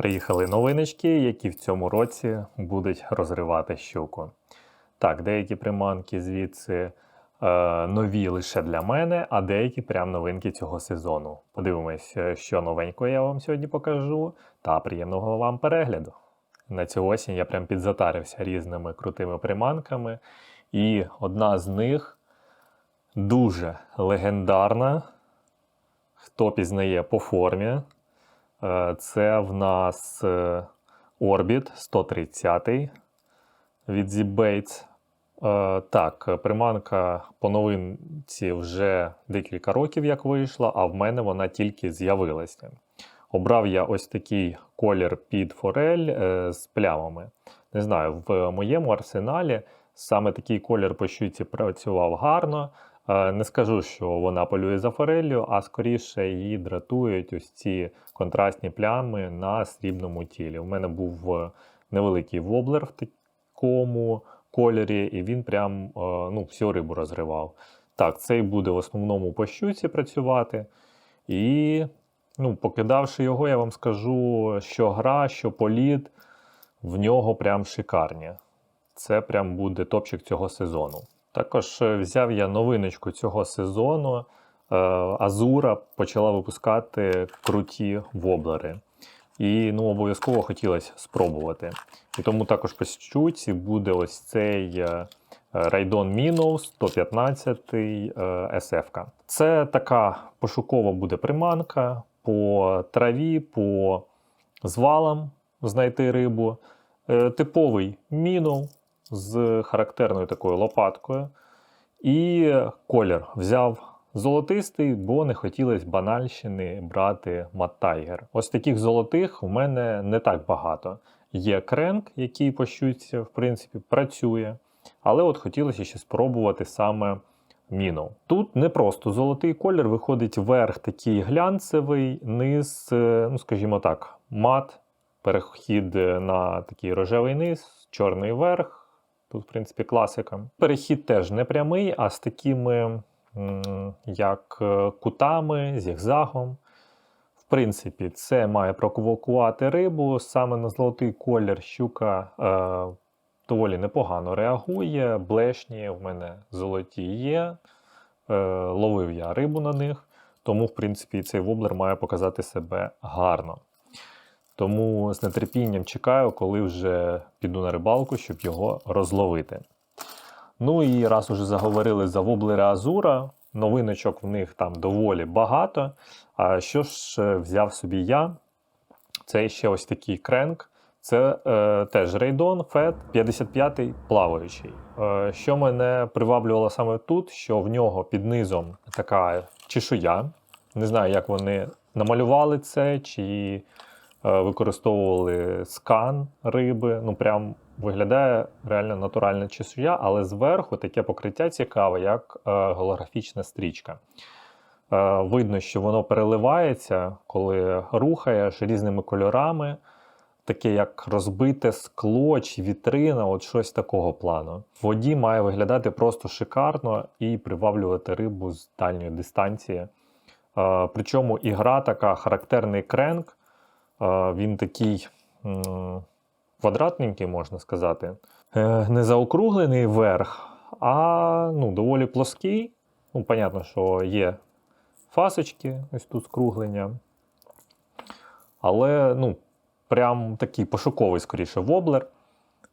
Приїхали новиночки, які в цьому році будуть розривати щуку. Так, деякі приманки звідси е, нові лише для мене, а деякі прям новинки цього сезону. Подивимось, е, що новенького я вам сьогодні покажу, та приємного вам перегляду. На цю осінь я прям підзатарився різними крутими приманками, і одна з них дуже легендарна. Хто пізнає по формі, Це в нас е, Orbit 130 від ZBaits. Е, Так, приманка по новинці вже декілька років як вийшла, а в мене вона тільки з'явилася. Обрав я ось такий колір під форель е, з плямами. Не знаю, в моєму арсеналі саме такий колір по щуці працював гарно. Е, Не скажу, що вона полює за фореллю, а скоріше її дратують ось ці контрастні плями на срібному тілі. У мене був е, невеликий воблер в такому кольорі, і він прям е, ну, всю рибу розривав. Так, цей буде в основному по щуці працювати. І ну, покидавши його, я вам скажу, що гра, що політ в нього прям шикарні. Це прям буде топчик цього сезону. Також е, взяв я новиночку цього сезону. Е, Азура почала випускати круті воблери. І ну, обов'язково хотілося спробувати. І тому також по щуці буде ось цей е, Raidon Minnow 115 SF. Це така пошукова буде приманка по траві, по звалам знайти рибу. Типовий Minnow з характерною такою лопаткою. І колір взяв золотистий, бо не хотілося банальщини брати Маттайгер. Ось таких золотих у мене не так багато. Є кренк, який по щуці, в принципі, працює. Але от хотілося ще спробувати саме міну. Тут не просто золотий колір, виходить верх такий глянцевий, низ, е, ну скажімо так, мат, перехід на такий рожевий низ, чорний верх. Тут, в принципі, класика. Перехід теж не прямий, а з такими як е, кутами, зігзагом. В принципі, це має провокувати рибу. Саме на золотий колір щука е, доволі непогано реагує. Блешні в мене золоті є. Е, ловив я рибу на них. Тому, в принципі, цей воблер має показати себе гарно. Тому з нетерпінням чекаю, коли вже піду на рибалку, щоб його розловити. Ну і раз уже заговорили за воблери Азура, новиночок в них там доволі багато. А що ж е, взяв собі я? Це ще ось такий кренк. Це е, теж Рейдон Фет 55 плаваючий. Е, що мене приваблювало саме тут, що в нього під низом така чешуя. Не знаю, як вони намалювали це, чи використовували скан риби. Ну, прям виглядає реально натуральна чешуя, але зверху таке покриття цікаве, як е, голографічна стрічка. Е, видно, що воно переливається, коли рухаєш різними кольорами. Таке як розбите скло чи вітрина, от щось такого плану. В воді має виглядати просто шикарно і приваблювати рибу з дальньої дистанції. Е, причому ігра така характерний кренк. Він такий квадратненький, можна сказати. Е, не заокруглений верх, а ну, доволі плоский. Ну, понятно, що є фасочки, ось тут скруглення. Але, ну, прям такий пошуковий, скоріше, воблер.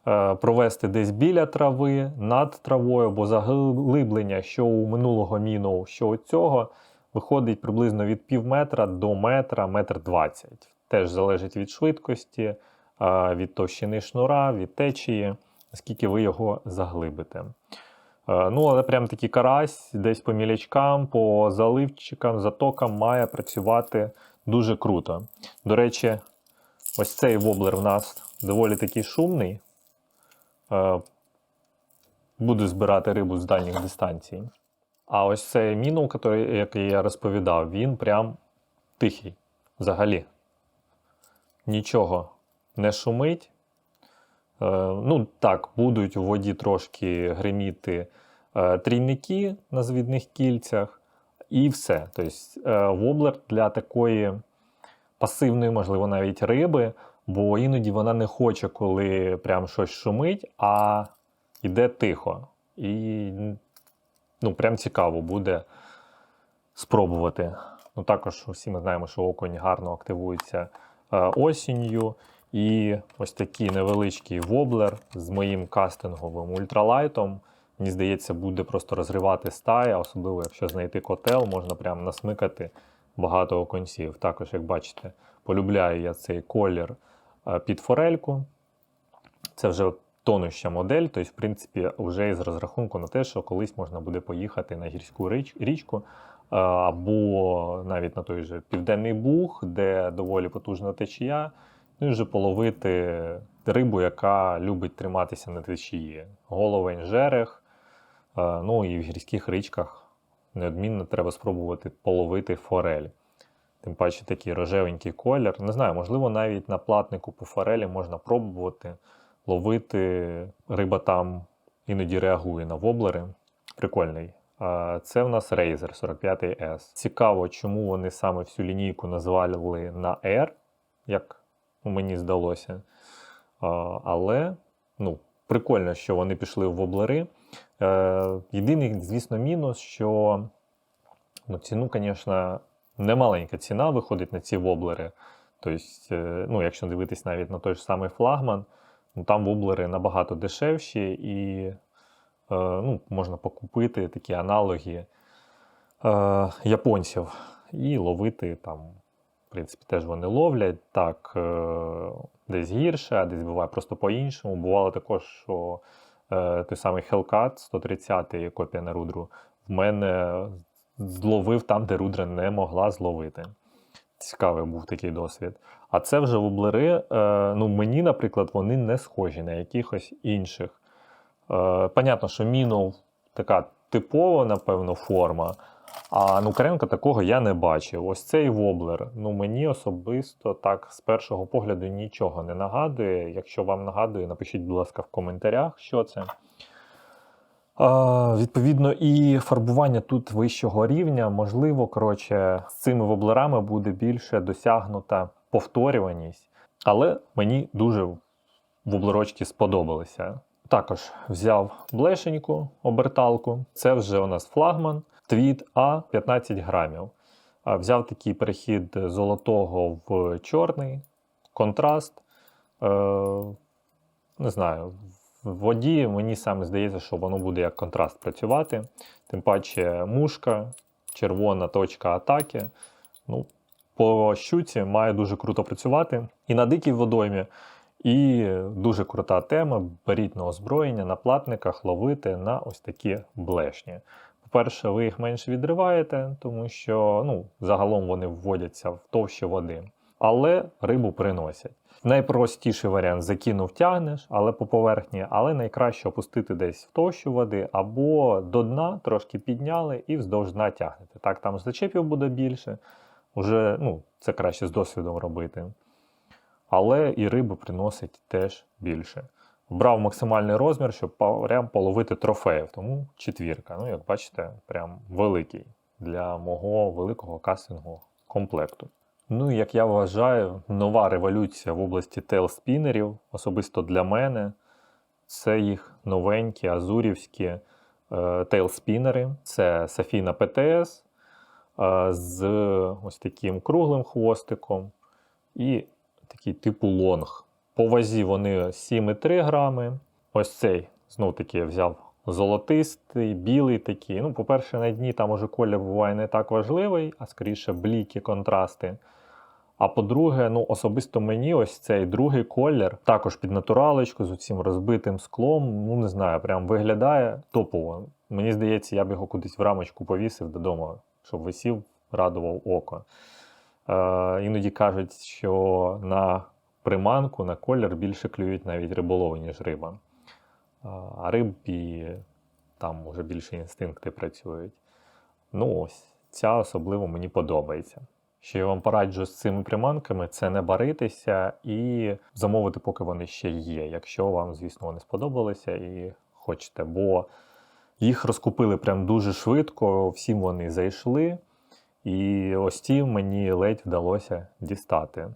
Е, провести десь біля трави, над травою, бо заглиблення, що у минулого міну, що у цього, виходить приблизно від пів метра до метра, метр двадцять. Теж залежить від швидкості, від товщини шнура, від течії, наскільки ви його заглибите. Ну, але прям такий карась десь по мілячкам, по заливчикам, затокам має працювати дуже круто. До речі, ось цей воблер в нас доволі такий шумний. Буду збирати рибу з дальніх дистанцій. А ось цей який- який я розповідав, він прям тихий взагалі. Нічого не шумить. Е, Ну, так, будуть у воді трошки гриміти е, трійники на звідних кільцях, і все. Тобто, е, воблер для такої пасивної, можливо, навіть риби Бо іноді вона не хоче, коли прям щось шумить, а йде тихо. І ну, прям цікаво буде спробувати. Ну, також всі ми знаємо, що окунь гарно активується осінню. І ось такий невеличкий воблер з моїм кастинговим ультралайтом. Мені здається, буде просто розривати стая, особливо якщо знайти котел, можна прям насмикати багато оконців. Також, як бачите, полюбляю я цей колір е, під форельку. Це вже тонуща модель, тобто, в принципі, вже із розрахунку на те, що колись можна буде поїхати на гірську річку, е, або навіть на той же Південний Буг, де доволі потужна течія, ну і вже половити рибу, яка любить триматися на течії. Головень, жерех, е, ну і в гірських річках неодмінно треба спробувати половити форель. Тим паче такий рожевенький колір. Не знаю, можливо, навіть на платнику по форелі можна пробувати ловити. Риба там іноді реагує на воблери. Прикольний. Це в нас Razer 45S. Цікаво, чому вони саме всю лінійку назвали на R, як мені здалося. Але ну, прикольно, що вони пішли в воблери. Е, Єдиний, звісно, мінус, що ну, ціну, звісно, немаленька ціна виходить на ці воблери. Тобто, е, ну, якщо дивитись навіть на той ж самий флагман, ну, там воблери набагато дешевші і ну, можна покупити такі аналоги е, японців і ловити там. В принципі, теж вони ловлять так е, десь гірше, а десь буває просто по-іншому. Бувало також, що е, той самий Hellcat 130 копія на рудру в мене зловив там, де рудра не могла зловити. Цікавий був такий досвід. А це вже воблери, е, ну мені, наприклад, вони не схожі на якихось інших. Е, понятно, що мінов така типова, напевно, форма. А Нукренка такого я не бачив. Ось цей воблер. Ну мені особисто так з першого погляду нічого не нагадує. Якщо вам нагадує, напишіть, будь ласка, в коментарях, що це. А, відповідно, і фарбування тут вищого рівня, можливо, коротше, з цими воблерами буде більше досягнута повторюваність. Але мені дуже воблерочки сподобалися. Також взяв блешеньку оберталку. Це вже у нас флагман. Твіт А 15 грамів. Взяв такий перехід золотого в чорний, контраст. Е, не знаю, в воді мені саме здається, що воно буде як контраст працювати. Тим паче мушка, червона точка атаки. Ну, по щуці має дуже круто працювати. І на дикій водоймі. І дуже крута тема. Беріть на озброєння на платниках ловити на ось такі блешні. По-перше, ви їх менше відриваєте, тому що ну, загалом вони вводяться в товщі води, але рибу приносять. Найпростіший варіант закинув, тягнеш, але по поверхні, але найкраще опустити десь в товщу води або до дна трошки підняли і вздовж дна тягнете. Так, там зачепів буде більше, Уже, ну, це краще з досвідом робити. Але і риби приносить теж більше. Брав максимальний розмір, щоб прям половити трофеїв, тому четвірка. Ну, як бачите, прям великий для мого великого кастингу комплекту. Ну, і як я вважаю, нова революція в області тейлспінерів, особисто для мене, це їх новенькі азурівські е, тейлспінери. Це Safina PTS е, з ось таким круглим хвостиком і такий типу лонг. По вазі вони 7,3 грами. Ось цей, знов таки, взяв золотистий, білий такий. Ну, по-перше, на дні там уже колір буває не так важливий, а скоріше бліки, контрасти. А по-друге, ну особисто мені ось цей другий колір, також під натуралочку з цим розбитим склом. Ну не знаю, прям виглядає топово. Мені здається, я б його кудись в рамочку повісив додому, щоб висів, радував око. Е, іноді кажуть, що на приманку, на колір більше клюють навіть риболови, ніж риба. Е, А рибі там вже більше інстинкти працюють. Ну ось, ця особливо мені подобається. Що я вам пораджу з цими приманками, це не баритися і замовити, поки вони ще є. Якщо вам, звісно, вони сподобалися і хочете, бо їх розкупили прям дуже швидко, всім вони зайшли. І ось ті мені ледь вдалося дістати.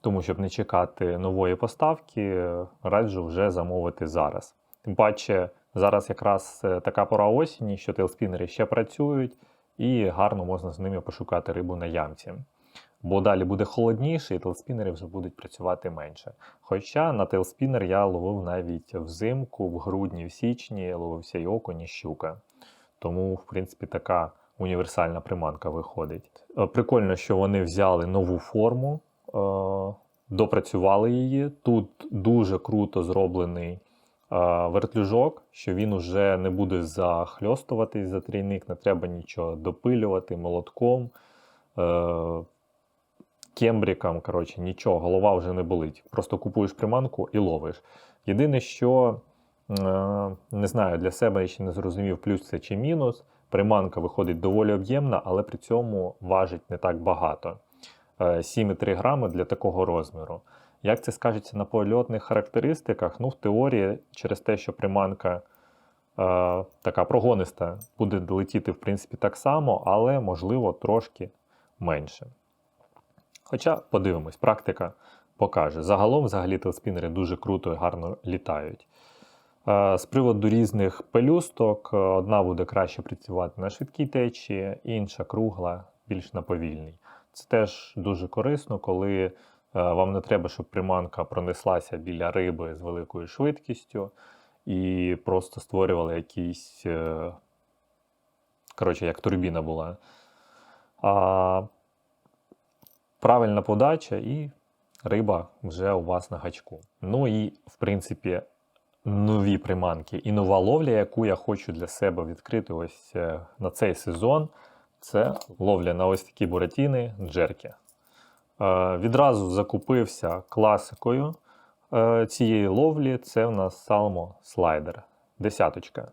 Тому, щоб не чекати нової поставки, раджу вже замовити зараз. Тим паче, зараз якраз е, така пора осені, що тейлспінери ще працюють, і гарно можна з ними пошукати рибу на ямці. Бо далі буде холодніше, і тейлспінери вже будуть працювати менше. Хоча на тейлспінер я ловив навіть взимку, в грудні, в січні, ловився і окунь, і щука. Тому, в принципі, така універсальна приманка виходить. Е, Прикольно, що вони взяли нову форму, е, допрацювали її. Тут дуже круто зроблений е, вертлюжок, що він уже не буде захльостуватись за трійник, не треба нічого допилювати молотком, кембріком. Коротше, нічого, голова вже не болить. Просто купуєш приманку і ловиш. Єдине, що не знаю, для себе я ще не зрозумів, плюс це чи мінус. Приманка виходить доволі об'ємна, але при цьому важить не так багато. Е, 7,3 грами для такого розміру. Як це скажеться на польотних характеристиках? Ну, в теорії, через те, що приманка е, така прогониста, буде летіти, в принципі, так само, але, можливо, трошки менше. Хоча, подивимось, практика покаже. Загалом, взагалі, телспінери дуже круто і гарно літають. Е, З приводу різних пелюсток, е, одна буде краще працювати на швидкій течії, інша кругла, більш на повільній. Це теж дуже корисно, коли е, вам не треба, щоб приманка пронеслася біля риби з великою швидкістю і просто створювала якийсь, коротше, як турбіна була. А правильна подача і риба вже у вас на гачку. Ну і, в принципі, нові приманки і нова ловля, яку я хочу для себе відкрити ось е, на цей сезон, це ловля на ось такі буратіни джерки. Е, відразу закупився класикою е, цієї ловлі. Це в нас Salmo слайдер. Десяточка.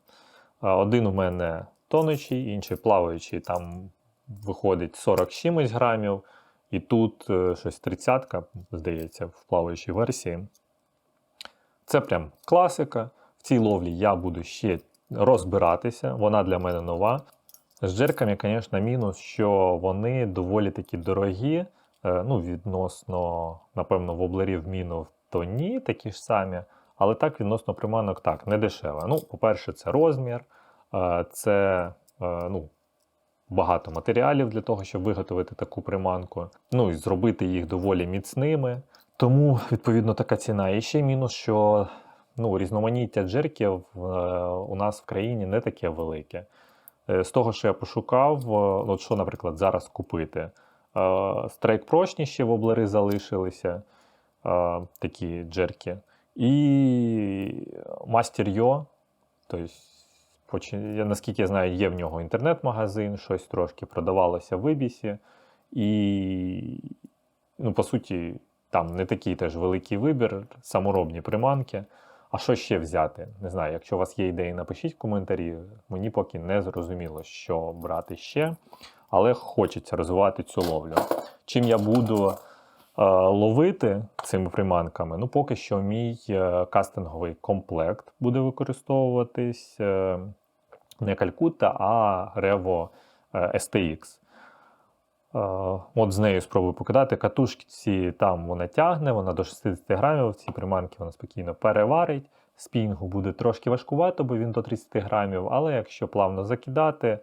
Один у мене тонучий, інший плаваючий, там виходить 40 чимось грамів. І тут щось 30, здається, в плаваючій версії. Це прям класика. В цій ловлі я буду ще розбиратися, вона для мене нова. З джерками, звісно, мінус, що вони доволі такі дорогі. Е, Ну, відносно, напевно, воблерів мінов, то ні, такі ж самі. Але так, відносно приманок, так, не дешево. Ну, по-перше, це розмір, е, це е, ну, багато матеріалів для того, щоб виготовити таку приманку. Ну і зробити їх доволі міцними. Тому, відповідно, така ціна. І ще мінус, що ну, різноманіття джерків е, у нас в країні не таке велике. Е, З того, що я пошукав, е, ну, от що, наприклад, зараз купити. Страйк прочні ще воблери залишилися, такі джерки. І Master Yo, тобто, наскільки я знаю, є в нього інтернет-магазин, щось трошки продавалося в Ібісі. І, ну, по суті, там не такий теж великий вибір, саморобні приманки. А що ще взяти? Не знаю, якщо у вас є ідеї, напишіть в коментарі. Мені поки не зрозуміло, що брати ще, але хочеться розвивати цю ловлю. Чим я буду е, ловити цими приманками? Ну, поки що мій е, кастинговий комплект буде використовуватись е, не Calcutta, а Revo е, STX. Е, От з нею спробую покидати. Катушки там вона тягне, вона до 60 грамів. Ці приманки вона спокійно переварить. Спінгу буде трошки важкувато, бо він до 30 грамів, але якщо плавно закидати, е,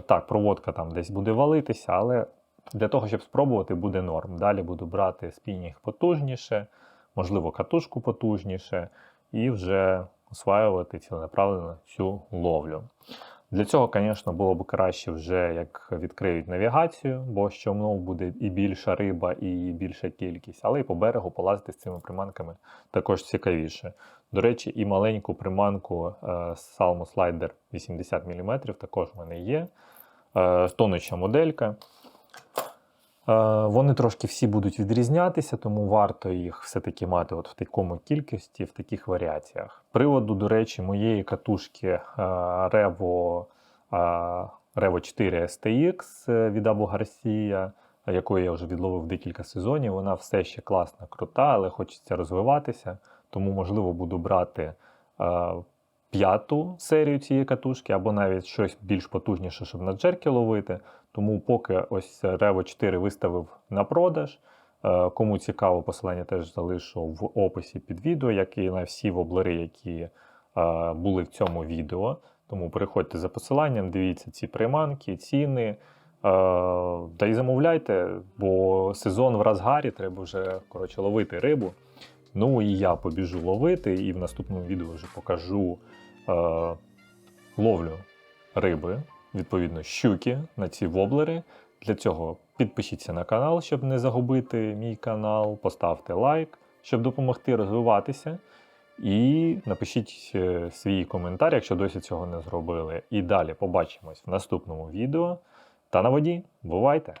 так, проводка там десь буде валитися, але для того, щоб спробувати, буде норм. Далі буду брати спінінг потужніше, можливо, катушку потужніше, і вже осваювати ціленаправленно цю ловлю. Для цього, звісно, було б краще вже як відкриють навігацію, бо що мнов буде і більша риба, і більша кількість, але і по берегу полазити з цими приманками також цікавіше. До речі, і маленьку приманку е, Salmo Slider 80 мм також в мене є. Е, Тонуча моделька. Е, Вони трошки всі будуть відрізнятися, тому варто їх все-таки мати от в такому кількості, в таких варіаціях. Приводу, до речі, моєї катушки е, Revo, е, Revo 4 STX від Abu Garcia, якої я вже відловив декілька сезонів. Вона все ще класна, крута, але хочеться розвиватися. Тому, можливо, буду брати п'яту серію цієї катушки, або навіть щось більш потужніше, щоб на джерки ловити. Тому поки ось Revo 4 виставив на продаж, Е, Кому цікаво, посилання теж залишу в описі під відео, як і на всі воблери, які е, були в цьому відео. Тому переходьте за посиланням, дивіться ці приманки, ціни. е, Та й замовляйте, бо сезон в розгарі, треба вже коротше, ловити рибу. Ну і я побіжу ловити, і в наступному відео вже покажу ловлю риби, відповідно, щуки на ці воблери. Для цього підпишіться на канал, щоб не загубити мій канал, поставте лайк, щоб допомогти розвиватися. І напишіть е, свій коментар, якщо досі цього не зробили. І далі побачимось в наступному відео. Та на воді. Бувайте!